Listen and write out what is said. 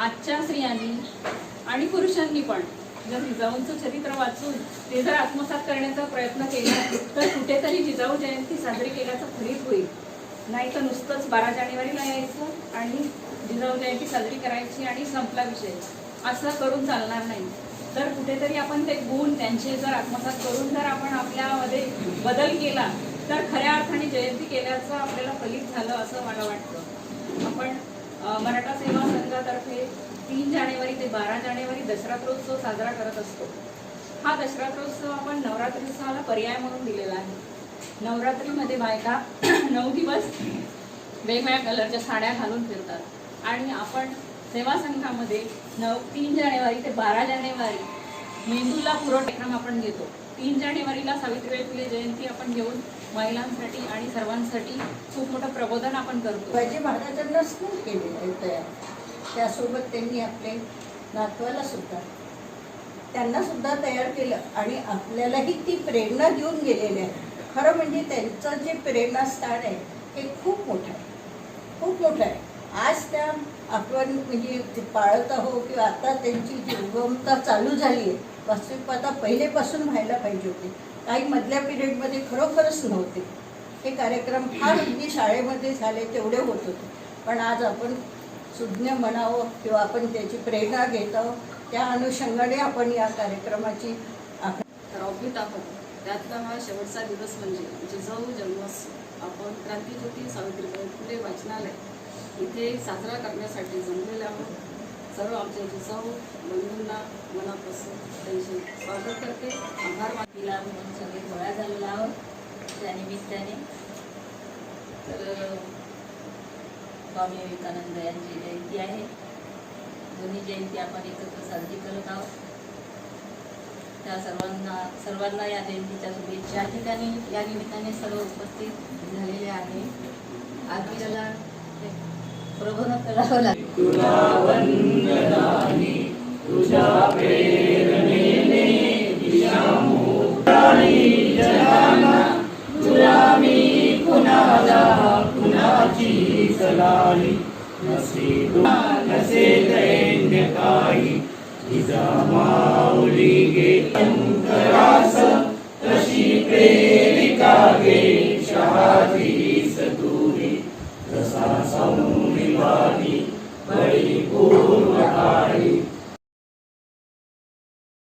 आजच्या स्त्रियांनी आणि पुरुषांनी पण जर जिजाऊंचं चरित्र वाचून ते जर आत्मसात करण्याचा प्रयत्न केला तर कुठेतरी जिजाऊ जयंती साजरी केल्याचं फलित होईल. नाही तर नुसतंच बारा जानेवारीला यायचं आणि जिजाऊ जयंती साजरी करायची आणि संपला विषय. असं करून चालणार नाही. तर कुठेतरी आपण ते गुण त्यांचे जर आत्मसात करून जर आपण आपल्यामध्ये बदल केला तर खऱ्या अर्थाने जयंती केल्याचं आपल्याला फलित झालं असं मला वाटतं. आपण मराठा सेवा संघातर्फे तीन जानेवारी ते बारा जानेवारी दसरात्रोत्सव साजरा करत असतो. हा दसरात्रोत्सव आपण नवरात्रोत्सवाला पर्याय म्हणून दिलेला आहे. नवरात्रीमध्ये बायका नऊ दिवस वेगवेगळ्या कलरच्या साड्या घालून फिरतात. आणि आपण सेवा संघामध्ये नऊ तीन जानेवारी ते बारा जानेवारी मेंदूला पुरवठेक्रम कार्यक्रम आपण घेतो. तीन जानेवारीला सावित्रीबाई फुले जयंती आपण घेऊन महिलांसाठी आणि सर्वांसाठी खूप मोठं प्रबोधन आपण करतो. शिवाजी महाराजांना स्कूल केलेलं आहे तयार. त्यासोबत त्यांनी आपले नातवाला सुद्धा त्यांना सुद्धा तयार केलं आणि आपल्यालाही ती प्रेरणा देऊन गेलेली आहे खरं म्हणजे त्यांचं जे प्रेरणास्थान आहे हे खूप मोठं आहे. खूप मोठं आहे. आज त्या आपण म्हणजे पाळत आहो किंवा आता त्यांची जी उगमता चालू झाली आहे वास्तविकता पहिलेपासून व्हायला पाहिजे होते. काही मधल्या पिरियडमध्ये खरोखरच नव्हते हे कार्यक्रम फार अगदी शाळेमध्ये झाले तेवढे होत होते. पण आज आपण सुज्ञ म्हणावं किंवा आपण त्याची प्रेरणा घेत आहोत त्या अनुषंगाने आपण या कार्यक्रमाची आख- तर आहोत. त्यातला हा शेवटचा दिवस म्हणजे जिजाऊ जन्मोत्सव. आपण क्रांतीज्योती सावित्रीबाई फुले वाचनालय इथे साजरा करण्यासाठी जमलेला आहोत. सर्व आमच्या इथे सर्व बंधूंना मनापासून त्यांचे स्वागत करते. आभार मातीला म्हणून सगळे गोळा झालेला आहोत. त्या निमित्ताने. तर स्वामी विवेकानंद यांची जयंती आहे. दोन्ही जयंती आपण एकत्र साजरी करत आहोत. त्या सर्वांना सर्वांना या जयंतीच्या शुभेच्छा. ठिकाणी या निमित्ताने सर्व उपस्थित झालेले आहे. आपल्याला प्रबोधन करावं लागेल नसे दैन्य गे। Harikul.